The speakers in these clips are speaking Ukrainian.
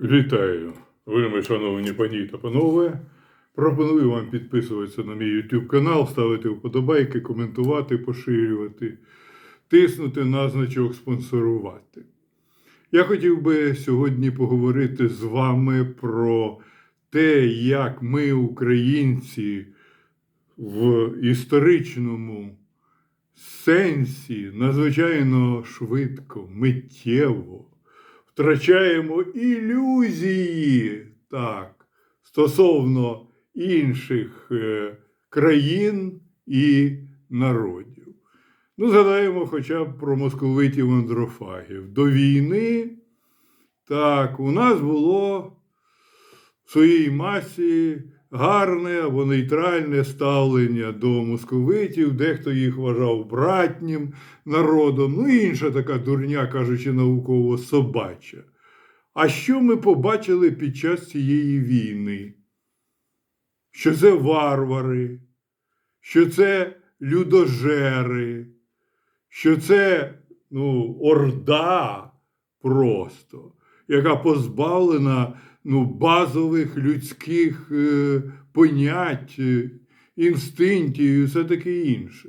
Вітаю, вельми шановні пані та панове. Пропоную вам підписуватися на мій YouTube канал, ставити вподобайки, коментувати, поширювати, тиснути на значок спонсорувати. Я хотів би сьогодні поговорити з вами про те, як ми, українці, в історичному сенсі надзвичайно швидко, миттєво втрачаємо ілюзії так, стосовно інших е, країн і народів. Ну, згадаємо хоча б про московитів андрофагів. До війни так, у нас було в своїй масі гарне або нейтральне ставлення до московитів, дехто їх вважав братнім народом, ну і інша така дурня, кажучи науково, собача. А що ми побачили під час цієї війни? Що це варвари, що це людожери, що це ну, орда просто, яка позбавлена ну, базових людських е, понять, е, інстинктів і все таке інше.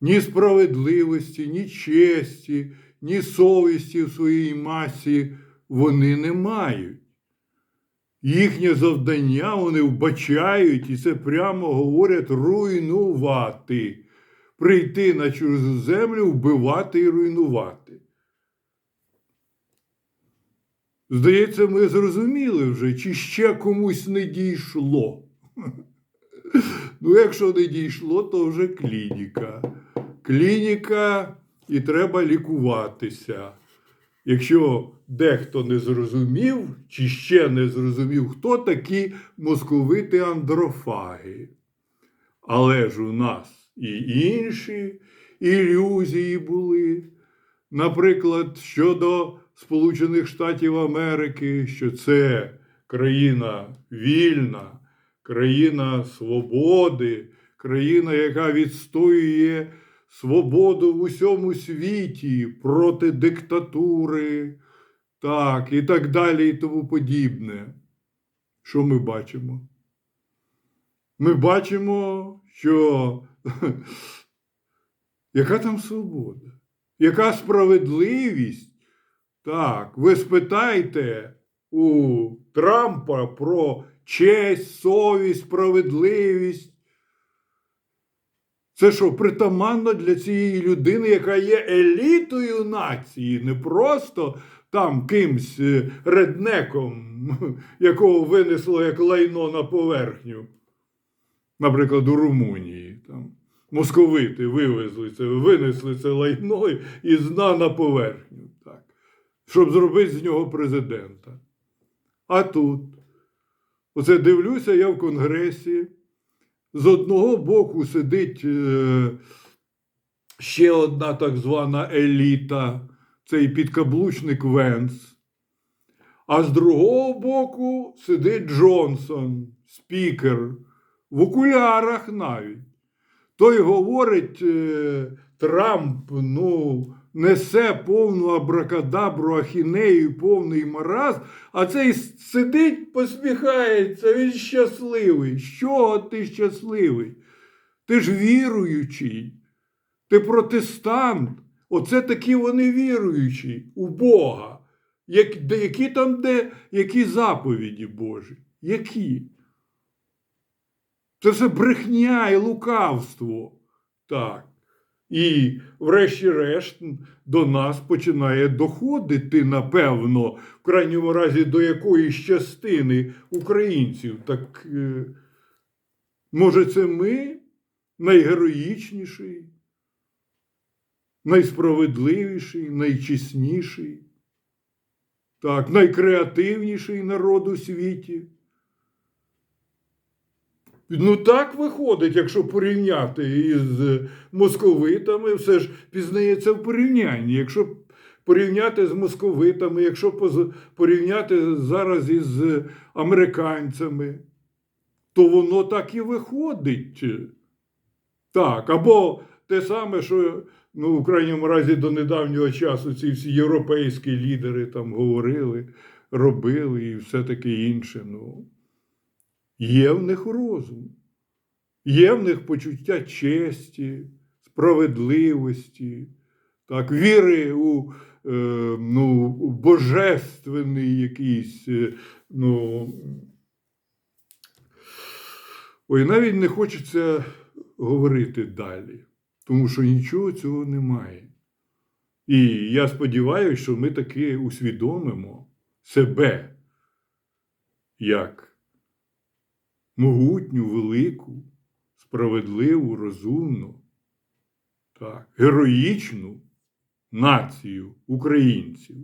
Ні справедливості, ні честі, ні совісті в своїй масі вони не мають. Їхнє завдання вони вбачають і це прямо говорять руйнувати, прийти на чужу землю, вбивати і руйнувати. Здається, ми зрозуміли вже, чи ще комусь не дійшло. Ну, якщо не дійшло, то вже клініка. Клініка і треба лікуватися. Якщо дехто не зрозумів, чи ще не зрозумів, хто такі московити андрофаги. Але ж у нас і інші ілюзії були. Наприклад, щодо Сполучених Штатів Америки, що це країна вільна, країна свободи, країна, яка відстоює свободу в усьому світі проти диктатури, так, і так далі, і тому подібне. Що ми бачимо? Ми бачимо, що яка там свобода, яка справедливість. Так, ви спитайте у Трампа про честь, совість, справедливість. Це що, притаманно для цієї людини, яка є елітою нації, не просто там кимсь е, реднеком, якого винесло як лайно на поверхню. Наприклад, у Румунії. Там, московити вивезли це, винесли це лайно і зна на поверхню. Щоб зробити з нього президента. А тут, оце дивлюся я в Конгресі. З одного боку сидить е, ще одна так звана еліта, цей підкаблучник Венс. А з другого боку сидить Джонсон, спікер, в окулярах навіть. Той говорить, е, Трамп ну, несе повну абракадабру, ахінею, повний маразм, а цей сидить, посміхається, він щасливий. Чого ти щасливий? Ти ж віруючий, ти протестант. Оце такі вони віруючі у Бога. Як, які там де, які заповіді Божі? Які? Це все брехня і лукавство. Так. І, врешті-решт, до нас починає доходити, напевно, в крайньому разі до якоїсь частини українців. Так е, може, це ми найгероїчніший, найсправедливіший, найчесніший, так, найкреативніший народ у світі. Ну, так виходить, якщо порівняти із московитами, все ж пізнається в порівнянні. Якщо порівняти з московитами, якщо порівняти зараз із американцями, то воно так і виходить. Так, або те саме, що ну, в крайньому разі до недавнього часу ці всі європейські лідери там говорили. робили і все таке інше. Ну, є в них розум, є в них почуття честі, справедливості, так, віри у, е, ну, божественний якийсь. е, ну, Ой, навіть не хочеться говорити далі, тому що нічого цього немає. І я сподіваюся, що ми таки усвідомимо себе як могутню, велику, справедливу, розумну, так, героїчну націю українців.